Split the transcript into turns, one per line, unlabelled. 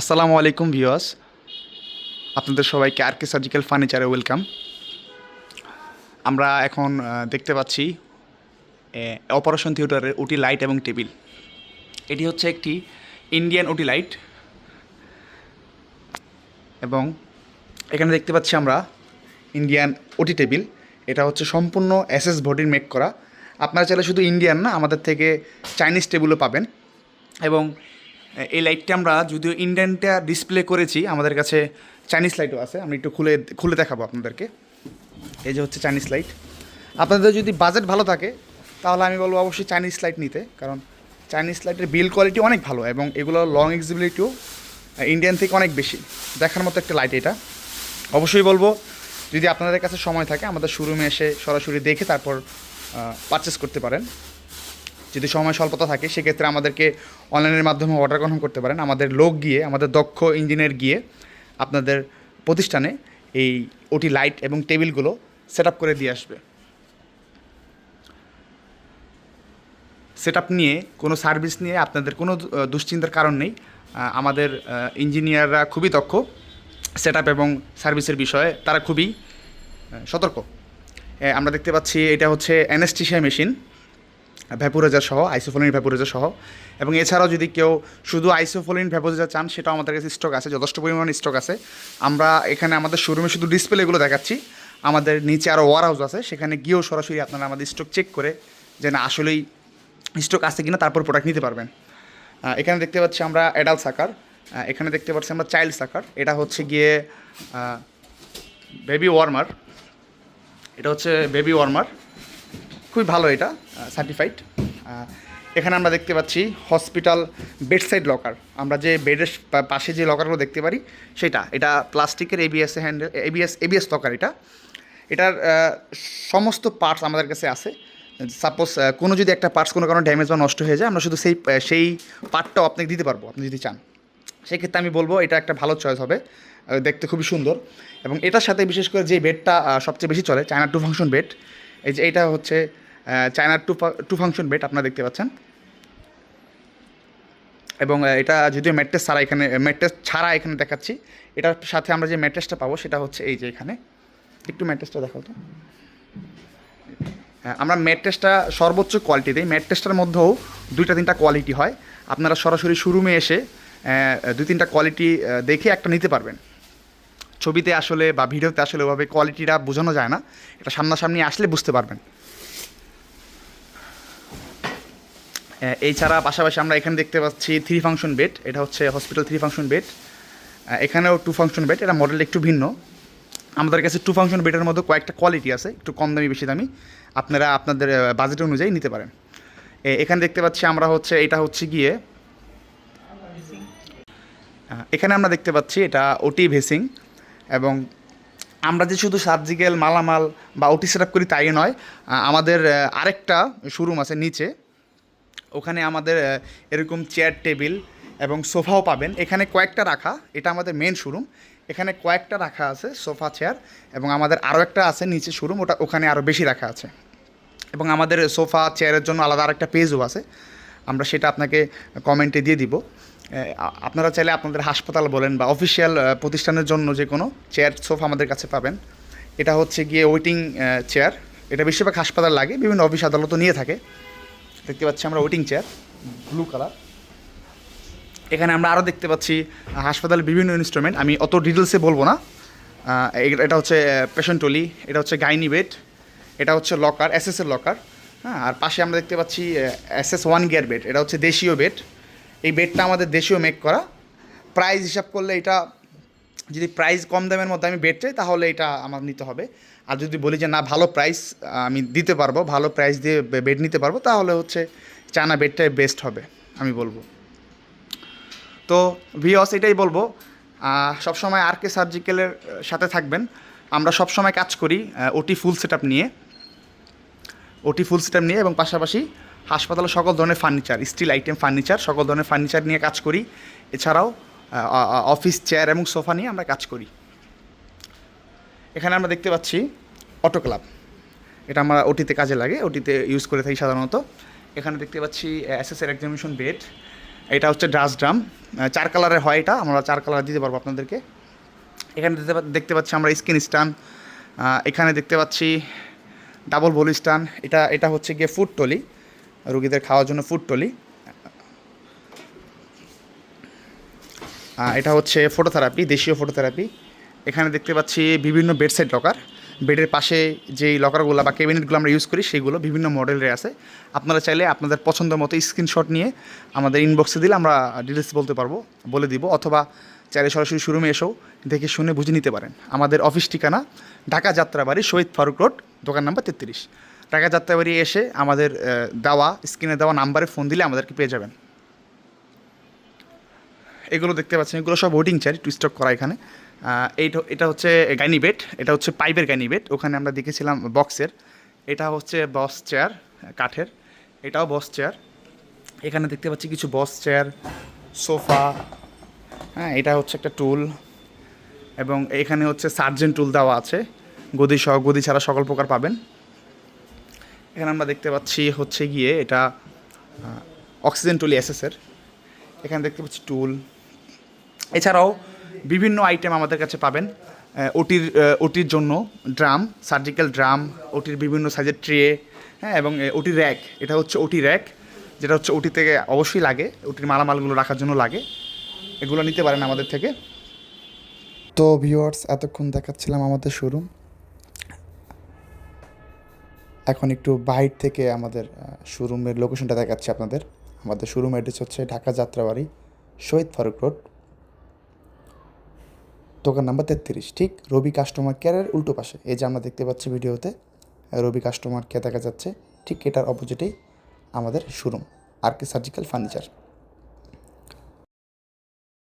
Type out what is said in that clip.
আসসালামু আলাইকুম ভিউয়ার্স। আপনাদের সবাইকে আর কে সার্জিক্যাল ফার্নিচারে ওয়েলকাম। আমরা এখন দেখতে পাচ্ছি অপারেশন থিয়েটারের ওটি লাইট এবং টেবিল। এটি হচ্ছে একটি ইন্ডিয়ান ওটি লাইট। এবং এখানে দেখতে পাচ্ছি আমরা ইন্ডিয়ান ওটি টেবিল। এটা হচ্ছে সম্পূর্ণ এসএস বডির মেক করা। আপনারা চাইলে শুধু ইন্ডিয়ান না, আমাদের থেকে চাইনিজ টেবিলও পাবেন। এবং এই লাইটটা আমরা যদিও ইন্ডিয়ানটা ডিসপ্লে করেছি, আমাদের কাছে চাইনিজ লাইটও আছে। আমি একটু খুলে খুলে দেখাবো আপনাদেরকে। এই যে হচ্ছে চাইনিজ লাইট আপনাদের যদি বাজেট ভালো থাকে, তাহলে আমি বলব অবশ্যই চাইনিজ লাইট নিতে, কারণ চাইনিজ লাইটের বিল কোয়ালিটি অনেক ভালো এবং এগুলো লং এক্সিবিলিটিও ইন্ডিয়ান থেকে অনেক বেশি। দেখার মতো একটা লাইট এটা। অবশ্যই বলব, যদি আপনাদের কাছে সময় থাকে, আমাদের শোরুমে এসে সরাসরি দেখে তারপর পারচেস করতে পারেন। যদি সময় স্বল্পতা থাকে, সেক্ষেত্রে আমাদেরকে অনলাইনের মাধ্যমে অর্ডার কনফার্ম করতে পারেন। আমাদের লোক গিয়ে, আমাদের দক্ষ ইঞ্জিনিয়ার গিয়ে আপনাদের প্রতিষ্ঠানে এই ওটি লাইট এবং টেবিলগুলো সেট আপ করে দিয়ে আসবে। সেট আপ নিয়ে, কোনো সার্ভিস নিয়ে আপনাদের কোনো দুশ্চিন্তার কারণ নেই। আমাদের ইঞ্জিনিয়াররা খুবই দক্ষ। সেট এবং সার্ভিসের বিষয়ে তারা খুবই সতর্ক। আমরা দেখতে পাচ্ছি এটা হচ্ছে অ্যানেস্টিশিয়া মেশিন ভ্যাপুরাইজার সহ, আইসোফোলিন ভ্যাপুরাইজার সহ। এবং এছাড়াও যদি কেউ শুধু আইসোফোলিন ভ্যাপুরাইজার চান, সেটাও আমাদের কাছে স্টক আছে, যথেষ্ট পরিমাণ স্টক আছে। আমরা এখানে আমাদের শোরুমে শুধু ডিসপ্লেগুলো দেখাচ্ছি। আমাদের নিচে আরও ওয়ার হাউস আছে, সেখানে গিয়েও সরাসরি আপনারা আমাদের স্টক চেক করে যে না, আসলেই স্টক আছে কিনা, তারপর প্রোডাক্ট নিতে পারবেন। এখানে দেখতে পাচ্ছি আমরা অ্যাডাল্ট সাকার এখানে দেখতে পাচ্ছি আমরা চাইল্ড সাকার এটা হচ্ছে গিয়ে বেবি ওয়ার্মার এটা হচ্ছে বেবি ওয়ার্মার খুবই ভালো এটা। সার্টিফাইড এখানে আমরা দেখতে পাচ্ছি হসপিটাল বেডসাইড লকার আমরা যে বেডের পাশে যে লকারগুলো দেখতে পারি, সেটা। এটা প্লাস্টিকের ABS handle ABS ABS locker এটা। এটার সমস্ত পার্টস আমাদের কাছে আছে। সাপোজ কোনো যদি একটা পার্টস কোনো কারণে ড্যামেজ বা নষ্ট হয়ে যায়, আমরা শুধু সেই সেই পার্টটাও আপনাকে দিতে পারব, আপনি যদি চান। সেক্ষেত্রে আমি বলব এটা একটা ভালো চয়েস হবে দেখতে খুবই সুন্দর। এবং এটার সাথে বিশেষ করে যে বেডটা সবচেয়ে বেশি চলে চায়না টু ফাংশন বেড এই যে এটা হচ্ছে চায়নার টু টু ফাংশন বেড আপনারা দেখতে পাচ্ছেন। এবং এটা যদিও ম্যাট্রেস ছাড়া এখানে ম্যাট্রেস ছাড়া এখানে দেখাচ্ছি, এটার সাথে আমরা যে ম্যাট্রেসটা পাবো সেটা হচ্ছে এই যে এখানে। একটু ম্যাট্রেসটা দেখাও তো। আমরা ম্যাট্রেসটা সর্বোচ্চ কোয়ালিটি দিই। ম্যাট্রেসটার মধ্যেও দুইটা তিনটা কোয়ালিটি হয়। আপনারা সরাসরি শোরুমে এসে দুই তিনটা কোয়ালিটি দেখে একটা নিতে পারবেন। ছবিতে আসলে বা ভিডিওতে আসলে ওভাবে কোয়ালিটিটা বোঝানো যায় না। এটা সামনাসামনি আসলে বুঝতে পারবেন। এছাড়া পাশাপাশি আমরা এখানে দেখতে পাচ্ছি থ্রি ফাংশন বেড এটা হচ্ছে হসপিটাল থ্রি ফাংশন বেড এখানেও টু ফাংশন বেড এটা মডেল একটু ভিন্ন। আমাদের কাছে টু ফাংশন বেডের মধ্যে কয়েকটা কোয়ালিটি আছে, একটু কম দামি, বেশি দামি। আপনারা আপনাদের বাজেট অনুযায়ী নিতে পারেন। এখানে দেখতে পাচ্ছি আমরা হচ্ছে, এটা হচ্ছে গিয়ে এখানে আমরা দেখতে পাচ্ছি এটা ওটি ভেসিং। এবং আমরা যে শুধু সার্জিক্যাল মালামাল বা ওটি সেট করি তাই নয় আমাদের আরেকটা শোরুম আছে নিচে। ওখানে আমাদের এরকম চেয়ার টেবিল এবং সোফাও পাবেন। এখানে কয়েকটা রাখা, এটা আমাদের মেন শোরুম এখানে কয়েকটা রাখা আছে সোফা চেয়ার এবং আমাদের আরও একটা আছে নিচে শোরুম ওটা ওখানে আরও বেশি রাখা আছে। এবং আমাদের সোফা চেয়ারের জন্য আলাদা আরেকটা পেজও আছে। আমরা সেটা আপনাকে কমেন্টে দিয়ে দিব। আপনারা চাইলে আপনাদের হাসপাতাল বলেন বা অফিসিয়াল প্রতিষ্ঠানের জন্য যে কোনো চেয়ার সোফা আমাদের কাছে পাবেন। এটা হচ্ছে গিয়ে ওয়েটিং চেয়ার এটা বেশিরভাগ হাসপাতাল লাগে, বিভিন্ন অফিস আদালতও নিয়ে থাকে। দেখতে পাচ্ছি আমরা ওয়েটিং চেয়ার, ব্লু কালার। এখানে আমরা আরও দেখতে পাচ্ছি হাসপাতালের বিভিন্ন ইনস্ট্রুমেন্ট আমি অত ডিটেলসে বলব না। এটা হচ্ছে পেশেন্ট পেশেন্টলি এটা হচ্ছে গাইনি বেড এটা হচ্ছে লকার এস এর লকার হ্যাঁ আর পাশে আমরা দেখতে পাচ্ছি S S one gear bed এটা হচ্ছে দেশীয় বেড এই বেডটা আমাদের দেশীয় মেক করা। প্রাইস হিসাব করলে এটা, যদি প্রাইস কম দামের মধ্যে আমি বেড চাই, তাহলে এটা আমার নিতে হবে। আর যদি বলি যে না, ভালো প্রাইস আমি দিতে পারব, ভালো প্রাইস দিয়ে বেড নিতে পারব, তাহলে হচ্ছে চায়না বেডটাই বেস্ট হবে, আমি বলব। তো ভিওস এটাই বলব সবসময় আর কে সার্জিক্যালের সাথে থাকবেন। আমরা সবসময় কাজ করি ওটি ফুল সেট নিয়ে। ওটি ফুল সেট নিয়ে এবং পাশাপাশি হাসপাতালে সকল ধরনের ফার্নিচার স্টিল আইটেম ফার্নিচার সকল ধরনের ফার্নিচার নিয়ে কাজ করি। এছাড়াও অফিস চেয়ার এবং সোফা নিয়ে আমরা কাজ করি। এখানে আমরা দেখতে পাচ্ছি অটো ক্লাব। এটা আমরা ওটিতে কাজে লাগে, ওটিতে ইউজ করে থাকি সাধারণত। এখানে দেখতে পাচ্ছি এসএসের এক্সামিনেশন বেড এটা হচ্ছে ড্রাস ড্রাম চার কালারের হয় এটা, আমরা চার কালার দিতে পারব আপনাদেরকে। এখানে দেখতে পাচ্ছি আমরা স্কিন স্টান এখানে দেখতে পাচ্ছি ডাবল বল স্টান এটা এটা হচ্ছে গিয়ে ফুড টলি, রুগীদের খাওয়ার জন্য ফুড টলি। এটা হচ্ছে ফটোথেরাপি দেশীয় ফটোথেরাপি এখানে দেখতে পাচ্ছি বিভিন্ন বেডসাইড লকার বেডের পাশে যেই লকারগুলো বা ক্যাবিনেটগুলো আমরা ইউজ করি, সেগুলো বিভিন্ন মডেলের আছে। আপনারা চাইলে আপনাদের পছন্দ মতো স্ক্রিনশট নিয়ে আমাদের ইনবক্সে দিলে আমরা ডিটেলস বলতে পারব, বলে দিব। অথবা চাইলে সরাসরি শোরুমে এসেও দেখে শুনে বুঝে নিতে পারেন। আমাদের অফিস ঠিকানা ঢাকা যাত্রাবাড়ি, শহীদ ফারুক রোড, দোকান নাম্বার তেত্রিশ। ঢাকা যাত্রাবাড়ি এসে আমাদের দেওয়া স্ক্রিনে দেওয়া নাম্বারে ফোন দিলে আমাদেরকে পেয়ে যাবেন। এগুলো দেখতে পাচ্ছেন, এগুলো সব ওয়েটিং চেয়ার একটু স্টক করা এখানে। এইটা এটা হচ্ছে গাইনি এটা হচ্ছে পাইপের গাইনি ওখানে আমরা দেখেছিলাম বক্সের। এটা হচ্ছে বস চেয়ার, কাঠের, এটাও বস চেয়ার। এখানে দেখতে পাচ্ছি কিছু বস চেয়ার, সোফা হ্যাঁ এটা হচ্ছে একটা টুল। এবং এখানে হচ্ছে সার্জেন টুল দেওয়া আছে, গদি সহ গদি ছাড়া সকল প্রকার পাবেন। এখানে আমরা দেখতে পাচ্ছি হচ্ছে গিয়ে এটা অক্সিজেন টুলি এসএসের এখানে দেখতে পাচ্ছি টুল। এছাড়াও বিভিন্ন আইটেম আমাদের কাছে পাবেন। ওটির ওটির জন্য ড্রাম সার্জিক্যাল ড্রাম ওটির বিভিন্ন সাইজের ট্রে হ্যাঁ এবং ওটি র্যাক এটা হচ্ছে ওটি র্যাক যেটা হচ্ছে ওটি থেকে অবশ্যই লাগে, ওটির মালামালগুলো রাখার জন্য লাগে। এগুলো নিতে পারেন আমাদের থেকে। তো ভিউয়ার্স এতক্ষণ দেখাচ্ছিলাম আমাদের শোরুম এখন একটু বাইর থেকে আমাদের শোরুমের লোকেশনটা দেখাচ্ছি আপনাদের। আমাদের শোরুম অ্যাড্রেস হচ্ছে ঢাকা যাত্রাবাড়ি, শহীদ ফারুক রোড। দোকান নাম্বার তেত্রিশ, ঠিক? রবি কাস্টমার কেয়ারের উল্টো পাশে। এই যে আমরা দেখতে পাচ্ছি ভিডিওতে, রবি কাস্টমার কেয়ার দেখা যাচ্ছে, ঠিক এটার অপোজিটেই আমাদের showroom R K surgical furniture